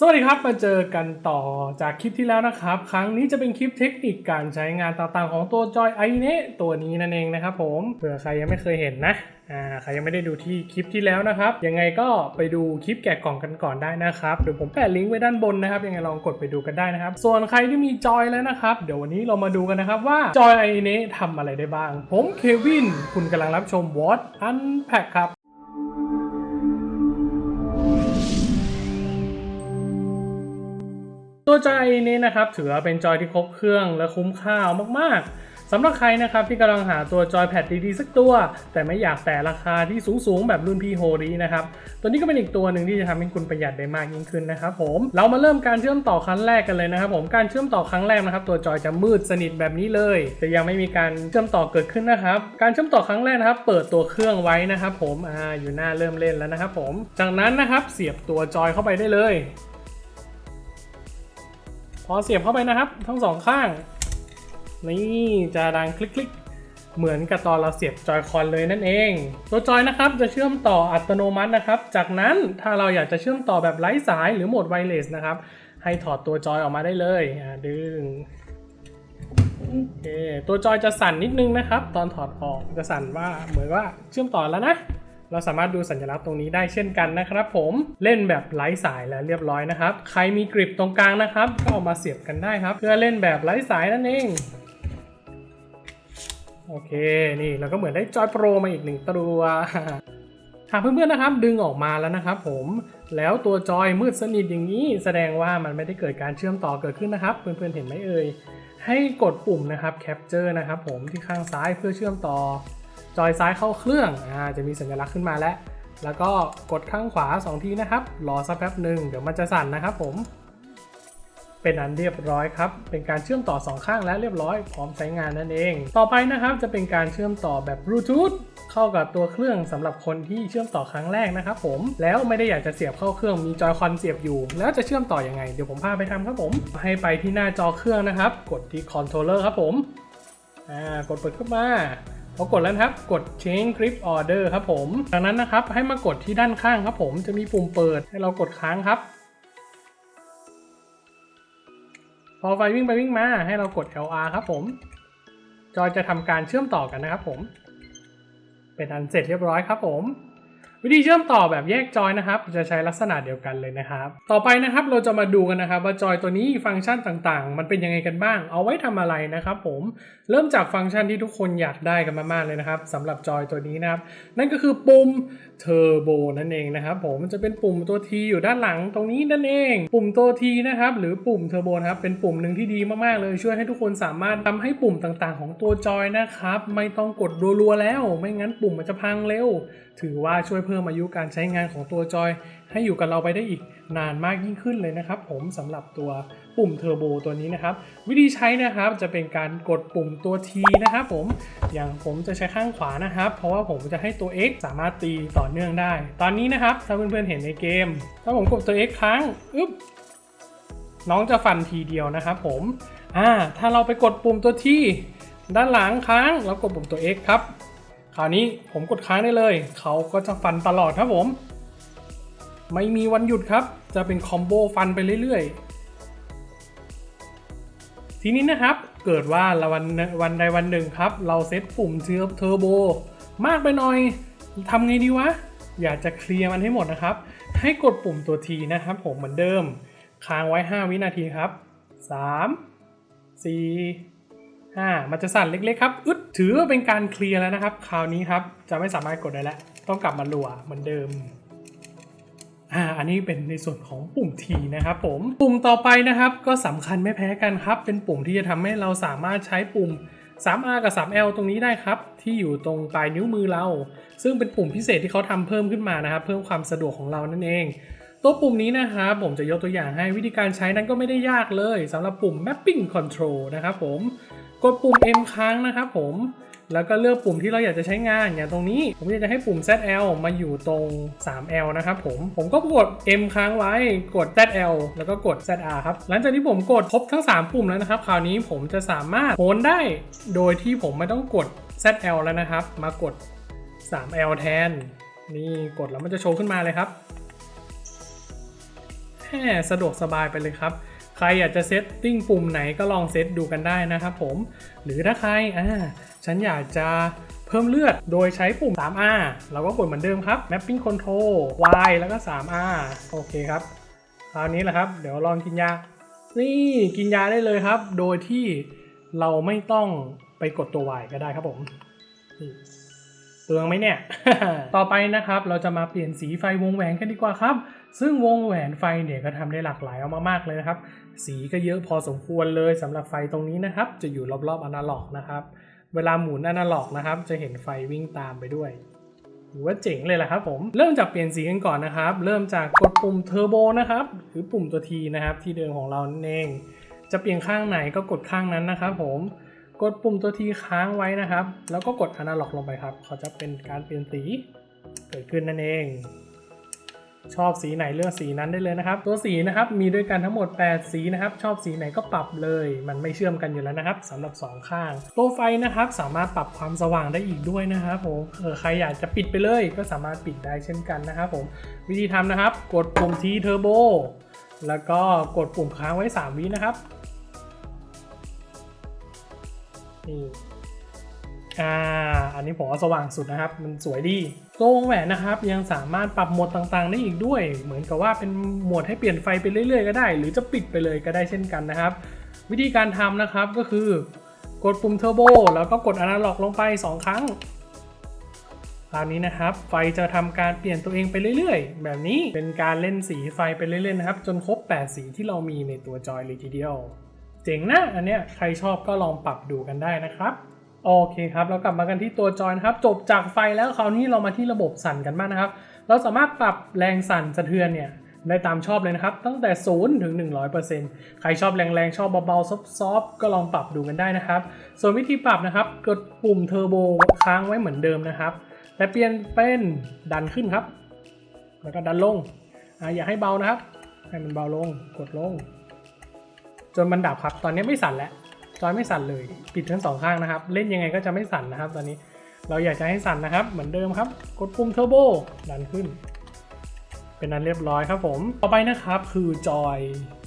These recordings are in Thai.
สวัสดีครับ มาเจอกันต่อจากคลิปที่แล้วนะครับ ครั้งนี้จะเป็นคลิปเทคนิคการใช้งานต่างๆ ของตัวจอยไอเนตัวนี้นั่นเองนะครับผมเผื่อใครยังไม่เคยเห็นนะอ่าใครยังไม่ได้ดูที่คลิปที่แล้วนะครับ ยังไงก็ไปดูคลิปแกะกล่องกันก่อนได้นะครับเดี๋ยวผมแปะลิงก์ไว้ด้านบนนะครับ ยังไงลองกดไปดูกันได้นะครับ ส่วนใครที่มีจอยแล้วนะครับ เดี๋ยววันนี้เรามาดูกันนะครับว่าจอยไอเนทำอะไรได้บ้าง ผมเควินคุณกำลังรับชม What Unpack ครับ ตัวจอยนี้นะครับถือว่าเป็นจอยที่ครบเครื่องและคุ้มค่ามากๆสำหรับใครนะครับที่กำลังหาตัวจอยแพดดีๆสักตัว แต่ไม่อยากแต่ราคาที่สูงๆ แบบรุ่นพี่โฮรีนะครับ ตัวนี้ก็เป็นอีกตัวหนึ่งที่จะทำให้คุณประหยัดได้มากยิ่งขึ้นนะครับผมเรามาเริ่มการเชื่อมต่อครั้งแรกกันเลยนะครับผมการเชื่อมต่อครั้งแรกนะครับ ตัวจอยจะมืดสนิทแบบนี้เลยแต่ยังไม่มีการเชื่อมต่อเกิดขึ้นนะครับการเชื่อมต่อครั้งแรกนะครับ เปิดตัวเครื่องไว้นะครับ ผมอ่าอยู่หน้าเริ่มเล่นแล้วนะครับผม จากนั้นนะครับเสียบตัวจอยเข้าไปได้เลย พอเสียบเข้าไปนะครับ ทั้งสองข้าง นี่จะดังคลิกๆ เหมือนกับตอนเราเสียบจอยคอนเลยนั่นเอง ตัวจอยนะครับจะเชื่อมต่ออัตโนมัตินะครับ จากนั้นถ้าเราอยากจะเชื่อมต่อแบบไร้สายหรือโหมดไวเลสนะครับ ให้ถอดตัวจอยออกมาได้เลยดึงโอเคตัวจอยจะสั่นนิดนึงนะครับ ตอนถอดออกจะสั่นว่าเหมือนว่าเชื่อมต่อแล้วนะ เราสามารถดูสัญลักษณ์ตรงนี้ได้เช่นกันนะครับผมเล่นแบบไร้สายแล้วเรียบร้อยนะครับ ใครมีกริปตรงกลางนะครับ ก็เอามาเสียบกันได้ครับ เพื่อเล่นแบบไร้สายนั่นเองโอเคนี่เราก็เหมือนได้จอยโปรมาอีกหนึ่งตัวหากเพื่อนๆนะครับดึงออกมาแล้วนะครับผมแล้วตัวจอยมืดสนิทอย่างนี้ แสดงว่ามันไม่ได้เกิดการเชื่อมต่อเกิดขึ้นนะครับ เพื่อนๆเห็นไหมเอ่ยให้กดปุ่มนะครับ capture นะครับผมที่ข้างซ้ายเพื่อเชื่อมต่อ จอยซ้ายเข้าเครื่องอ่าจะมีสัญลักษณ์ขึ้นมาแล้ว แล้วก็กดข้างขวา 2 ทีนะครับ รอสักแป๊บหนึ่งเดี๋ยวมันจะสั่นนะครับผม เป็นอันเรียบร้อยครับ เป็นการเชื่อมต่อ 2 ข้างแล้วเรียบร้อยพร้อมใช้งานนั่นเอง ต่อไปนะครับจะเป็นการเชื่อมต่อแบบบลูทูธเข้ากับตัวเครื่องสำหรับคนที่เชื่อมต่อครั้งแรกนะครับผม แล้วไม่ได้อยากจะเสียบเข้าเครื่องมีจอยคอนเสียบอยู่ แล้วจะเชื่อมต่ออยังไง เดี๋ยวผมพาไปทำครับผม ให้ไปที่หน้าจอเครื่องนะครับ กดที่คอนโทรลเลอร์ครับผม อ่ากดเปิดขึ้นมา พอกดแล้วครับ กด change grip order ครับผม จากนั้นนะครับให้มากดที่ด้านข้างครับผมจะมีปุ่มเปิดให้เรากดค้างครับ พอไฟวิ่งไปวิ่งมาให้เรากด LR ครับผม จอยจะทำการเชื่อมต่อกันนะครับผม เป็นอันเสร็จเรียบร้อยครับผม วิธีเชื่อมต่อแบบแยกจอยนะครับ จะใช้ลักษณะเดียวกันเลยนะครับ ต่อไปนะครับเราจะมาดูกันนะครับ ว่าจอยตัวนี้ฟังก์ชันต่างๆ มันเป็นยังไงกันบ้าง เอาไว้ทำอะไรนะครับผมเริ่มจากฟังก์ชันที่ทุกคนอยากได้กันมากๆเลยนะครับสำหรับจอยตัวนี้นะครับ นั่นก็คือปุ่มเทอร์โบนั่นเองนะครับผมมันจะเป็นปุ่มตัว T อยู่ด้านหลังตรงนี้นั่นเอง ปุ่มตัว T นะครับหรือปุ่มเทอร์โบนครับเป็นปุ่มหนึ่งที่ดีมากๆเลยช่วยให้ทุกคนสามารถทำให้ปุ่มต่างๆ ของตัวจอยนะครับไม่ต้องกดรัวๆแล้ว ไม่งั้นปุ่มมันจะพังเร็ว ถือว่าช่วยเพิ่มอายุการใช้งานของตัวจอย ให้อยู่กับเราไปได้อีกนานมากยิ่งขึ้นเลยนะครับ ผมสำหรับตัวปุ่มเทอร์โบตัวนี้นะครับ วิธีใช้นะครับจะเป็นการกดปุ่มตัว T นะครับผมอย่างผมจะใช้ข้างขวานะครับ เพราะว่าผมจะให้ตัว X สามารถตีต่อเนื่องได้ ตอนนี้นะครับ ถ้าเพื่อนๆเห็นในเกม ถ้าผมกดตัว X ครั้งอึ๊บน้องจะฟันทีเดียวนะครับผมอ่าถ้าเราไปกดปุ่มตัว T ด้านหลังค้างแล้วกดปุ่มตัว X ครับ คราวนี้ผมกดค้างได้เลย เขาก็จะฟันตลอดครับผม ไม่มีวันหยุดครับ จะเป็นคอมโบฟันไปเรื่อยๆ ทีนี้นะครับเกิดว่าวันวันใดวันหนึ่งครับ เราเซตปุ่มเทือเทอร์โบมากไปหน่อยทำไงดีวะ อยากจะเคลียร์มันให้หมดนะครับ ให้กดปุ่มตัว T นะครับผมเหมือนเดิม ค้างไว้ 5 วินาทีครับ 3 4 อ่า มันจะสั่นเล็กๆครับ อึดถือว่าเป็นการเคลียร์แล้วนะครับ คราวนี้ครับ จะไม่สามารถกดได้แล้ว ต้องกลับมาลัวเหมือนเดิม อ่า อันนี้เป็นในส่วนของปุ่ม T นะครับผม ปุ่มต่อไปนะครับ ก็สำคัญไม่แพ้กันครับ เป็นปุ่มที่จะทำให้เราสามารถใช้ปุ่ม 3R กับ 3L ตรงนี้ได้ครับ ที่อยู่ตรงปลายนิ้วมือเรา ซึ่งเป็นปุ่มพิเศษที่เขาทำเพิ่มขึ้นมานะครับ เพิ่มความสะดวกของเรานั่นเองตัวปุ่มนี้นะครับผมจะยกตัวอย่างให้วิธีการใช้นั้นก็ไม่ได้ยากเลยสำหรับปุ่ม mapping control นะครับผม ดปุ่ม M ค้างนะครับผม แล้วก็เลือกปุ่มที่เราอยากจะใช้งานอย่างตรงนี้ ผมอยากจะให้ปุ่ม ZL มาอยู่ตรง 3L นะครับผม ผมก็กด M ค้างไว้ กด ZL แล้วก็กด ZR ครับ หลังจากที่ผมกดครบทั้ง 3 ปุ่มแล้วนะครับ คราวนี้ผมจะสามารถโหนได้ โดยที่ผมไม่ต้องกด ZL แล้วนะครับ มากด 3L แทน นี่กดแล้วมันจะโชว์ขึ้นมาเลยครับแหมสะดวกสบายไปเลยครับ ใครอยากจะเซตติ้งปุ่มไหนก็ลองเซตดูกันได้นะครับผม หรือถ้าใครอ่าฉันอยากจะเพิ่มเลือดโดยใช้ปุ่ม 3R เราก็กดเหมือนเดิมครับ mapping control Y แล้วก็ 3R โอเคครับคราวนี้แหละครับ เดี๋ยวลองกินยา นี่กินยาได้เลยครับ โดยที่เราไม่ต้องไปกดตัว Y ก็ได้ครับผมเปลืองไหมเนี่ย ต่อไปนะครับ เราจะมาเปลี่ยนสีไฟวงแหวนกันดีกว่าครับ ซึ่งวงแหวนไฟเนี่ยก็ทำได้หลากหลายเอามากๆเลยนะครับ สีก็เยอะพอสมควรเลยสำหรับไฟตรงนี้นะครับ จะอยู่รอบๆอนาล็อกนะครับ เวลาหมุนอนาล็อกนะครับ จะเห็นไฟวิ่งตามไปด้วยถือว่าเจ๋งเลยแหละครับผม เริ่มจากเปลี่ยนสีกันก่อนนะครับ เริ่มจากกดปุ่มเทอร์โบนะครับ หรือปุ่มตัว T นะครับ ที่เดิมของเรานั่นเอง จะเปลี่ยนข้างไหนก็กดข้างนั้นนะครับผม กดปุ่มตัว T ค้างไว้นะครับ แล้วก็กดอนาล็อกลงไปครับ เขาจะเป็นการเปลี่ยนสีเกิดขึ้นนั่นเอง ชอบสีไหนเลือกสีนั้นได้เลยนะครับ ตัวสีนะครับมีด้วยกันทั้งหมด 8 สีนะครับ ชอบสีไหนก็ปรับเลย มันไม่เชื่อมกันอยู่แล้วนะครับสำหรับ 2 ข้าง ตัวไฟนะครับสามารถปรับความสว่างได้อีกด้วยนะครับผมเออใครอยากจะปิดไปเลยก็สามารถปิดได้เช่นกันนะครับผมวิธีทำนะครับ กดปุ่ม T Turbo แล้วก็กดปุ่มค้างไว้ 3 วินะครับนี่ อ่า อันนี้ผมว่าสว่างสุดนะครับ มันสวยดี ตัววงแหวนนะครับ ยังสามารถปรับโหมดต่างๆ ได้อีกด้วย เหมือนกับว่าเป็นโหมดให้เปลี่ยนไฟไปเรื่อยๆ ก็ได้ หรือจะปิดไปเลยก็ได้เช่นกันนะครับ วิธีการทำนะครับก็คือกดปุ่มเทอร์โบแล้วก็กดอนาล็อกลงไป 2 ครั้งคราวนี้นะครับ ไฟจะทำการเปลี่ยนตัวเองไปเรื่อยๆ แบบนี้เป็นการเล่นสีไฟไปเรื่อยๆนะครับ จนครบ 8 สีที่เรามีในตัวจอยเลยทีเดียว เจ๋งนะอันเนี้ยใครชอบก็ลองปรับดูกันได้นะครับ โอเคครับ เรากลับมากันที่ตัวจอยนะครับ จบจากไฟแล้วคราวนี้เรามาที่ระบบสั่นกันบ้างนะครับ เราสามารถปรับแรงสั่นสะเทือนเนี่ยได้ตามชอบเลยนะครับ ตั้งแต่ 0 ถึง 100%ใครชอบแรงๆ ชอบเบาๆ ซอฟๆ ก็ลองปรับดูกันได้นะครับ ส่วนวิธีปรับนะครับ กดปุ่มเทอร์โบค้างไว้เหมือนเดิมนะครับแต่เปลี่ยนเป็นดันขึ้นครับ แล้วก็ดันลงออย่าให้เบานะครับ ให้มันเบาลง กดลง จนมันดับครับ ตอนนี้ไม่สั่นแล้ว จอยไม่สั่นเลย ปิดทั้งสองข้างนะครับ เล่นยังไงก็จะไม่สั่นนะครับ ตอนนี้เราอยากจะให้สั่นนะครับ เหมือนเดิมครับ กดปุ่มเทอร์โบดันขึ้น เป็นนั้นเรียบร้อยครับผม ต่อไปนะครับคือจอย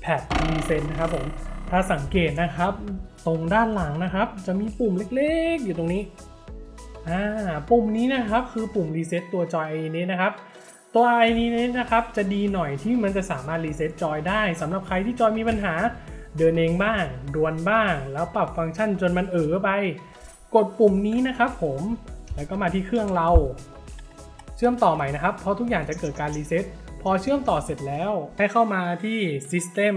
แพดรีเซนนะครับผมถ้าสังเกตนะครับ ตรงด้านหลังนะครับ จะมีปุ่มเล็กๆ อยู่ตรงนี้อ่าปุ่มนี้นะครับคือปุ่มรีเซ็ตตัวจอยนี้นะครับตัวไอนี้นะครับจะดีหน่อยที่มันจะสามารถรีเซ็ตจอยได้สำหรับใครที่จอยมีปัญหา เดินเองบ้างดวนบ้าง แล้วปรับฟังก์ชันจนมันเออไป กดปุ่มนี้นะครับผมแล้วก็มาที่เครื่องเรา เชื่อมต่อใหม่นะครับ เพราะทุกอย่างจะเกิดการรีเซ็ตพอเชื่อมต่อเสร็จแล้ว ให้เข้ามาที่ System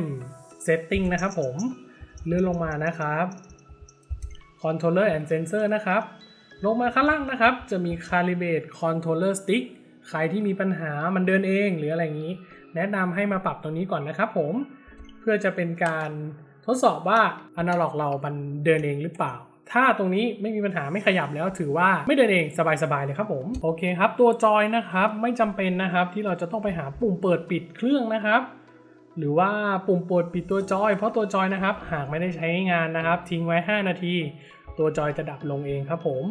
Setting นะครับผมเลื่อนลงมานะครับ Controller and Sensor นะครับ ลงมาข้างล่างนะครับ จะมี Calibrate Controller Stick ใครที่มีปัญหามันเดินเองหรืออะไรอย่างนี้ แนะนำให้มาปรับตรงนี้ก่อนนะครับผม เพื่อจะเป็นการทดสอบว่าอนาล็อกเรามันเดินเองหรือเปล่า ถ้าตรงนี้ไม่มีปัญหาไม่ขยับแล้วถือว่าไม่เดินเองสบายๆเลยครับผม โอเคครับ ตัวจอยนะครับไม่จำเป็นนะครับ ที่เราจะต้องไปหาปุ่มเปิดปิดเครื่องนะครับ หรือว่าปุ่มเปิดปิดตัวจอย เพราะตัวจอยนะครับหากไม่ได้ใช้งานนะครับ ทิ้งไว้ 5 นาที ตัวจอยจะดับลงเองครับผม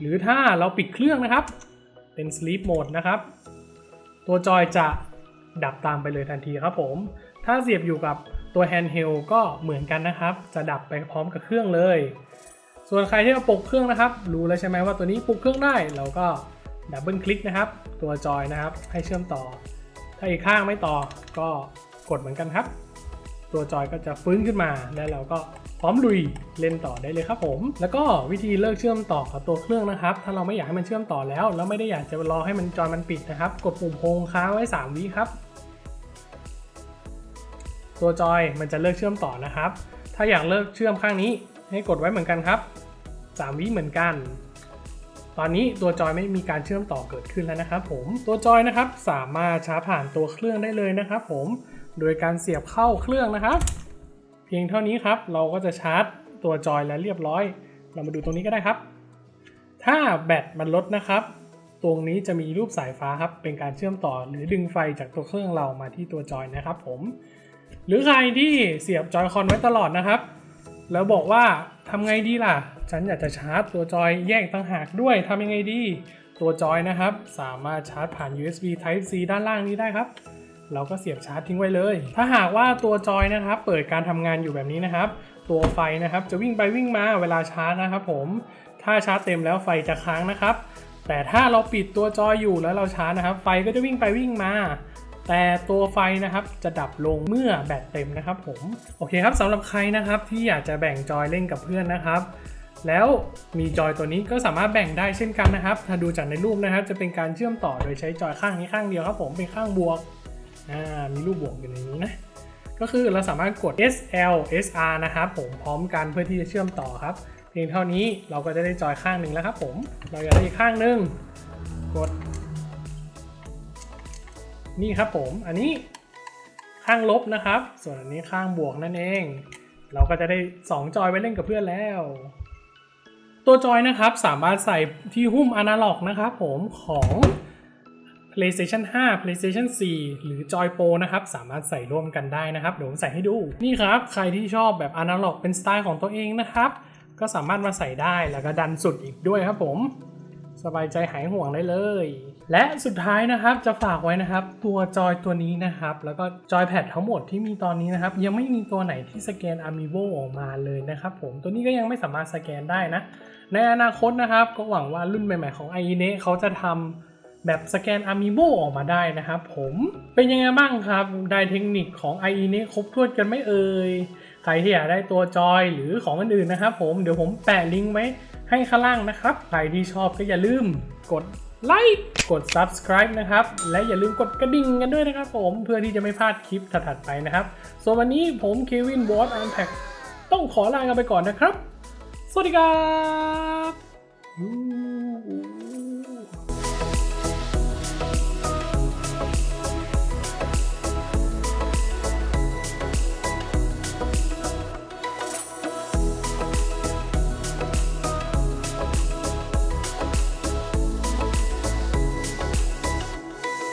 หรือถ้าเราปิดเครื่องนะครับ เป็น sleep mode นะครับตัวจอยจะดับตามไปเลยทันทีครับผม ถ้าเสียบอยู่กับ ตัว handheld ก็เหมือนกันนะครับ จะดับไปพร้อมกับเครื่องเลย ส่วนใครที่มาปลุกเครื่องนะครับ รู้แล้วใช่ไหมว่าตัวนี้ปลุกเครื่องได้ เราก็ดับเบิลคลิกนะครับ ตัวจอยนะครับ ให้เชื่อมต่อ ถ้าอีกข้างไม่ต่อก็กดเหมือนกันครับ ตัวจอยก็จะฟื้นขึ้นมาแล้วเราก็พร้อมลุยเล่นต่อได้เลยครับผม แล้วก็วิธีเลิกเชื่อมต่อกับตัวเครื่องนะครับ ถ้าเราไม่อยากให้มันเชื่อมต่อแล้ว แล้วไม่ได้อยากจะรอให้มันจอยมันปิดนะครับ กดปุ่มโฮมค้างไว้ 3 วิครับ ตัวจอยมันจะเลิกเชื่อมต่อนะครับ ถ้าอยากเลิกเชื่อมข้างนี้ให้กดไว้เหมือนกันครับ 3 วิเหมือนกัน ตอนนี้ตัวจอยไม่มีการเชื่อมต่อเกิดขึ้นแล้วนะครับ ผมตัวจอยนะครับสามารถชาร์จผ่านตัวเครื่องได้เลยนะครับ ผมโดยการเสียบเข้าเครื่องนะครับ เพียงเท่านี้ครับเราก็จะชาร์จตัวจอยแล้วเรียบร้อย เรามาดูตรงนี้ก็ได้ครับ ถ้าแบตมันลดนะครับ ตรงนี้จะมีรูปสายฟ้าครับเป็นการเชื่อมต่อหรือดึงไฟจากตัวเครื่องเรามาที่ตัวจอยนะครับ ผม หรือใครที่เสียบจอยคอนไว้ตลอดนะครับ แล้วบอกว่าทำไงดีล่ะ ฉันอยากจะชาร์จตัวจอยแยกต่างหากด้วยทำยังไงดี ตัวจอยนะครับ สามารถชาร์จผ่าน USB Type C ด้านล่างนี้ได้ครับ เราก็เสียบชาร์จทิ้งไว้เลย ถ้าหากว่าตัวจอยนะครับ เปิดการทำงานอยู่แบบนี้นะครับ ตัวไฟนะครับจะวิ่งไปวิ่งมาเวลาชาร์จนะครับผม ถ้าชาร์จเต็มแล้วไฟจะค้างนะครับ แต่ถ้าเราปิดตัวจอยอยู่แล้วเราชาร์จนะครับ ไฟก็จะวิ่งไปวิ่งมา แต่ตัวไฟนะครับจะดับลงเมื่อแบตเต็มนะครับผมโอเคครับสำหรับใครนะครับที่อยากจะแบ่งจอยเล่นกับเพื่อนนะครับแล้วมีจอยตัวนี้ก็สามารถแบ่งได้เช่นกันนะครับ ถ้าดูจากในรูปนะครับ จะเป็นการเชื่อมต่อโดยใช้จอยข้างนี้ข้างเดียวครับ ผมเป็นข้างบวกมีรูปบวกอยู่ในนี้นะก็คือเราสามารถกด SL SR นะครับผมพร้อมกันเพื่อที่จะเชื่อมต่อครับ เพียงเท่านี้เราก็จะได้จอยข้างหนึ่งแล้วครับผมเราอยากได้อีกข้างหนึ่งกด นี่ครับผม อันนี้ข้างลบนะครับ ส่วนอันนี้ข้างบวกนั่นเอง เราก็จะได้ 2 จอยไว้เล่นกับเพื่อนแล้ว ตัวจอยนะครับสามารถใส่ที่หุ้มอนาล็อกนะครับผมของ PlayStation 5 PlayStation 4 หรือจอยโปนะครับ สามารถใส่ร่วมกันได้นะครับ เดี๋ยวผมใส่ให้ดู นี่ครับ ใครที่ชอบแบบอนาล็อกเป็นสไตล์ของตัวเองนะครับ ก็สามารถมาใส่ได้แล้วก็ดันสุดอีกด้วยครับผม สบายใจหายห่วงได้เลย และสุดท้ายนะครับจะฝากไว้นะครับ ตัวจอยตัวนี้นะครับ แล้วก็จอยแพดทั้งหมดที่มีตอนนี้นะครับ ยังไม่มีตัวไหนที่สแกน Amiibo ออกมาเลยนะครับผมตัวนี้ก็ยังไม่สามารถสแกนได้นะ ในอนาคตนะครับ ก็หวังว่ารุ่นใหม่ๆของ i e n e เขาจะทำแบบสแกน Amiibo ออกมาได้นะครับผมเป็นยังไงบ้างครับ ได้เทคนิคของ i e n e ครบถ้วนกันไม่เอ่ย ใครที่อยากได้ตัวจอยหรือของอื่นๆนะครับผมเดี๋ยวผมแปะลิงก์ไว้ ให้ข้างล่างนะครับ ใครที่ชอบก็อย่าลืมกดไลค์กด subscribe นะครับ และอย่าลืมกดกระดิ่งกันด้วยนะครับผมเพื่อที่จะไม่พลาดคลิปถัดๆไปนะครับ ส่วนวันนี้ผมเควินบอสอันแพ็ต้องขอลากันไปก่อนนะครับ สวัสดีครับ